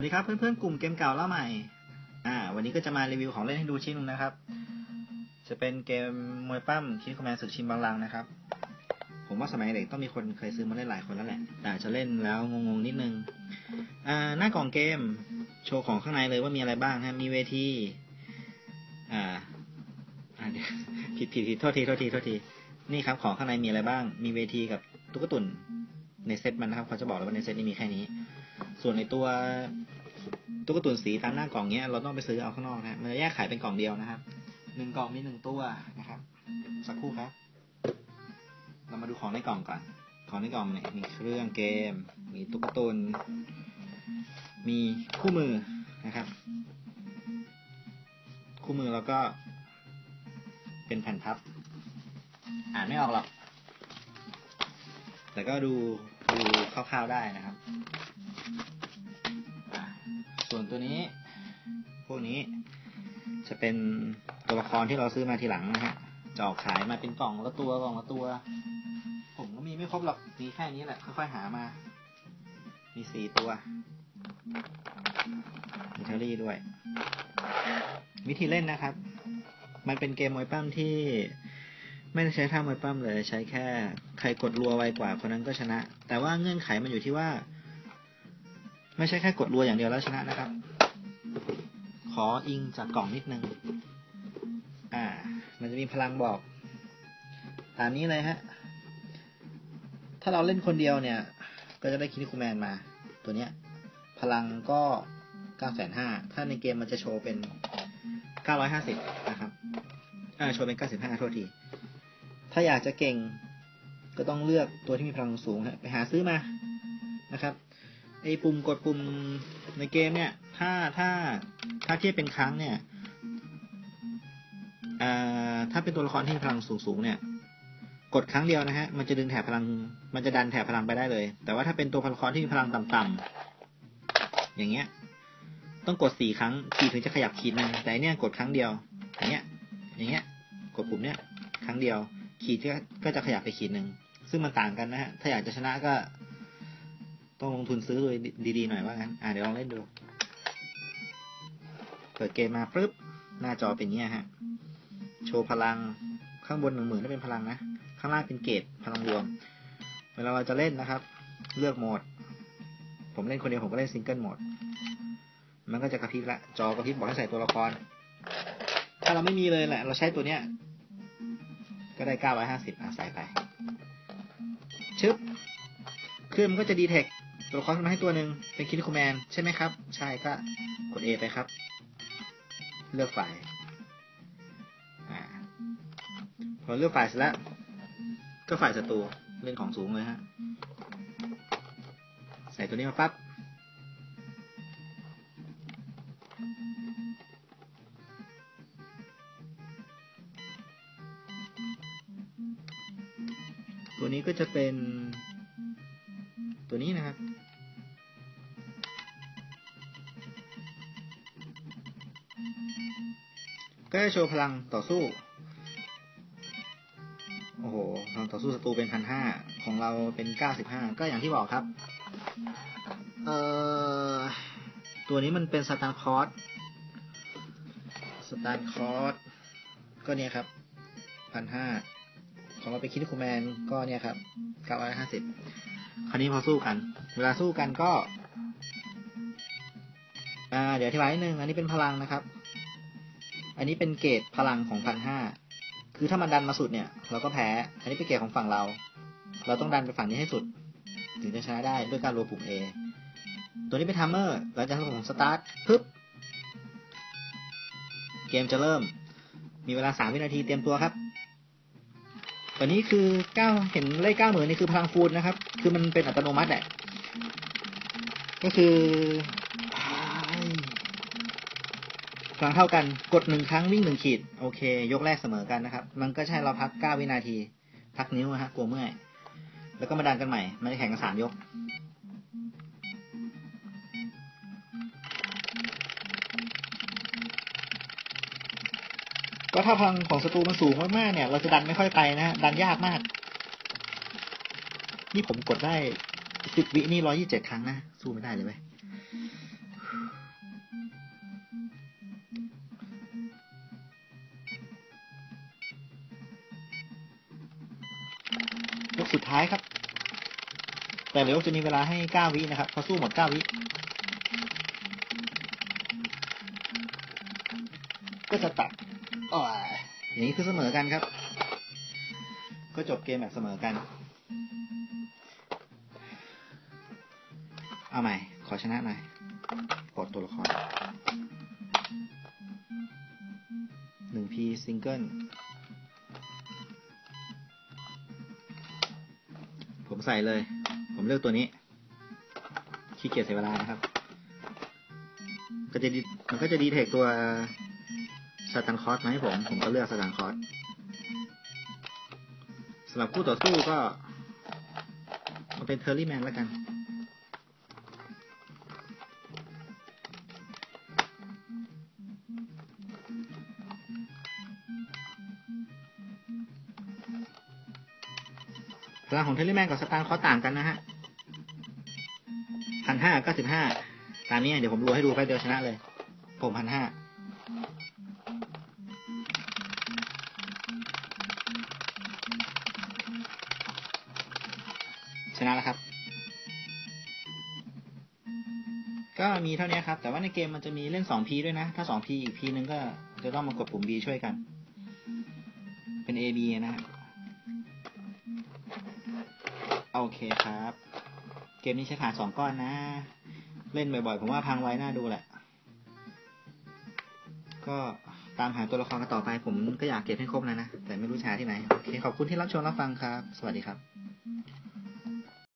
สวัสดีครับเพื่อนๆกลุ่มเกมเก่าเล่าใหม่ อ่า วันนี้ก็จะมารีวิวของเล่นให้ดูชิ้นหนึงนะครับ จะเป็นเกมมวยปั้มคิดคอมแมนสุดชิมบางลังนะครับ ผมว่าสมัยเด็กต้องมีคนเคยซื้อมาเล่นหลายคนแล้วแหละ แต่จจะเล่นแล้วงงๆนิดนึง อ่า หน้ากล่องเกม โชว์ของข้างในเลยว่ามีอะไรบ้างฮะ มีเวทีอ่าอ่าเดี๋ยวผิดผิดผิดโทษทีโทษทีโทษที นี่ครับของข้างในมีอะไรบ้าง มีเวทีกับตุ๊กตุนในเซตมันนะครับเขาจะบอกเลยว่าในเซตนี้มีแค่นี้ ส่วนในตัวตุ๊กตุนสีตามหน้ากล่องเนี้ยเราต้องไปซื้อเอาข้างนอกนะมันจะแยกขายเป็นกล่องเดียวนะครับหนึ่งกล่องมีหนึ่งตัวนะครับ สักครู่ครับ เรามาดูของในกล่องก่อน ของในกล่องเนี่ยมีเครื่องเกม มีตุ๊กตุนมีคู่มือนะครับ คู่มือแล้วก็เป็นแผ่นพับ อ่านไม่ออกหรอก แต่ก็ดูดูคร่าวๆได้นะครับ ส่วนตัวนี้ พวกนี้ จะเป็นตัวละครที่เราซื้อมาทีหลังนะฮะจะออกขายมาเป็นกล่องละตัวกล่องละตัว ผมก็มีไม่ครบหรอกมีแค่นี้แหละค่อยๆหามา มีสี่ตัวมีเทอรี่ด้วย วิธีเล่นนะครับ มันเป็นเกมมวยปั้มที่ไม่ได้ใช้ท่ามวยปั้มเลย ใช้แค่ใครกดรัวไวกว่าคนนั้นก็ชนะ แต่ว่าเงื่อนไขมันอยู่ที่ว่า ไม่ใช่แค่กดรัวอย่างเดียวแล้วชนะนะครับ ขออิงจากกล่องนิดนึง อ่า มันจะมีพลังบอกตามนี้เลยฮะ ถ้าเราเล่นคนเดียวเนี่ย ก็จะได้คินิคูแมนมา ตัวเนี้ย พลังก็เก้าแสนห้าถ้าในเกมมันจะโชว์เป็นเก้าร้อยห้าสิบนะครับอ่าโชว์เป็นเก้าสิบห้าโทษที ถ้าอยากจะเก่งก็ต้องเลือกตัวที่มีพลังสูงฮะไปหาซื้อมานะครับ ไอ้ปุ่มกดปุ่มในเกมเนี่ย ถ้าถ้าถ้าเทียบเป็นครั้งเนี่ยอ่าถ้าเป็นตัวละครที่มีพลังสูงสูงเนี่ย กดครั้งเดียวนะฮะ มันจะดึงแถบพลัง มันจะดันแถบพลังไปได้เลย แต่ว่าถ้าเป็นตัวละครที่มีพลังต่ำๆอย่างเงี้ย ต้องกดสี่ครั้งขีดถึงจะขยับขีดนึงแต่เนี่ยกดครั้งเดียว อย่างเงี้ย อย่างเงี้ย กดปุ่มเนี้ยครั้งเดียว ขีดก็ก็จะขยับไปขีดหนึ่งซึ่งมันต่างกันนะฮะ ถ้าอยากจะชนะก็ ต้องลงทุนซื้อเลยดีๆหน่อยว่างั้น อ่าเดี๋ยวลองเล่นดู เปิดเกมมาปุ๊บ หน้าจอเป็นเงี้ยฮะ โชว์พลัง ข้างบนหนึ่งหมื่นถ้าเป็นพลังนะ ข้างล่างเป็นเกรดพลังรวม เวลาเราจะเล่นนะครับ เลือกโหมด ผมเล่นคนเดียวผมก็เล่นซิงเกิลโหมด มันก็จะกระพริบละ จอกระพริบบอกให้ใส่ตัวละคร ถ้าเราไม่มีเลยแหละ เราใช้ตัวเนี้ย ก็ได้เก้าร้อยห้าสิบใส่ไป ชึบเครื่องมันก็จะดีเทค ตัวละครมาให้ตัวหนึ่งเป็นคินิคูแมนใช่ไหมครับ ใช่ก็กด A ไปครับ เลือกฝ่ายพอเลือกฝ่ายเสร็จแล้ว ก็ฝ่ายศัตรูเล่นของสูงเลยฮะ ใส่ตัวนี้มาปั๊บตัวนี้ก็จะเป็นตัวนี้นะครับ ก็จะโชว์พลังต่อสู้ โอ้โหพลังต่อสู้ศัตรูเป็นพันห้าของเราเป็นเก้าสิบห้าก็อย่างที่บอกครับ เอ่อ ตัวนี้มันเป็นสตาร์คอร์สสตาร์คอร์สก็เนี่ยครับพันห้าของเราไปคิดคูแมนก็เนี่ยครับเก้าร้อยห้าสิบคราวนี้พอสู้กัน เวลาสู้กันก็ อ่า เดี๋ยวอธิบายนิดนึง อันนี้เป็นพลังนะครับ อันนี้เป็นเกรดพลังของพันห้าคือถ้ามันดันมาสุดเนี่ย เราก็แพ้ อันนี้เป็นเกรดของฝั่งเรา เราต้องดันไปฝั่งนี้ให้สุด ถึงจะชนะได้ด้วยการโรปุ่ม A ตัวนี้เป็นทัมเมอร์เราจะทำของสตาร์ทปึ๊บเกมจะเริ่ม มีเวลาสามวินาทีเตรียมตัวครับตัวนี้คือเก้าเห็นเลขเก้าหมื่นนี่คือพลังฟูลนะครับ คือมันเป็นอัตโนมัติแหละก็คือ พลังเท่ากันกดหนึ่งครั้งวิ่งหนึ่งขีด โอเค ยกแรกเสมอกันนะครับ มันก็ใช่เราพักเก้าวินาที พักนิ้วนะฮะกลัวเมื่อยแล้วก็มาดันกันใหม่ มันจะแข่งกันสามยก ก็ถ้าพลังของศัตรูมันสูงมากๆเนี่ย เราจะดันไม่ค่อยไปนะ ดันยากมาก นี่ผมกดได้สิบวินี่ร้อยี่เจ็ดครั้งนะ สู้ไม่ได้เลยเว้ ยกสุดท้ายครับ แต่เหลือจะมีเวลาให้9วินะครับพอสู้หมด9วิก็จะตัดอ๋ออย่างนี้คือเสมอกันครับ ก็จบเกมแบบเสมอกัน เอาใหม่ ขอชนะหน่อยปลดตัวละครหนึ่งพีซิงเกิลผมใส่เลย ผมเลือกตัวนี้ ขี้เกียจเสียเวลานะครับ ก็จะมันก็จะดีเทคตัวสตันคอสมาให้ผม ผมก็เลือกสตันคอสสำหรับคู่ต่อสู้ก็มาเป็นเทอร์รี่แมนแล้วกัน พลังของเทอร์รี่แมนกับสตาร์คอสต่างกันนะฮะพันห้าก็สิบห้าตามนี้เดี๋ยวผมรัวให้ดูไปเดียวชนะเลย ผมพันห้าชนะแล้วครับ ก็มีเท่านี้ครับ แต่ว่าในเกมมันจะมีเล่น 2P ด้วยนะ ถ้า 2P อีก P นึงก็จะต้องมากดปุ่ม B ช่วยกัน เป็น AB นะฮะ โอเคครับ เกมนี้ใช้ฐานสองก้อนนะ เล่นบ่อยๆ ผมว่าพังไว้น่าดูแหละ ก็ตามหาตัวละครกันต่อไปผมก็อยากเก็บให้ครบแล้วนะ แต่ไม่รู้ชาที่ไหน โอเค ขอบคุณที่รับชมรับฟังครับ สวัสดีครับ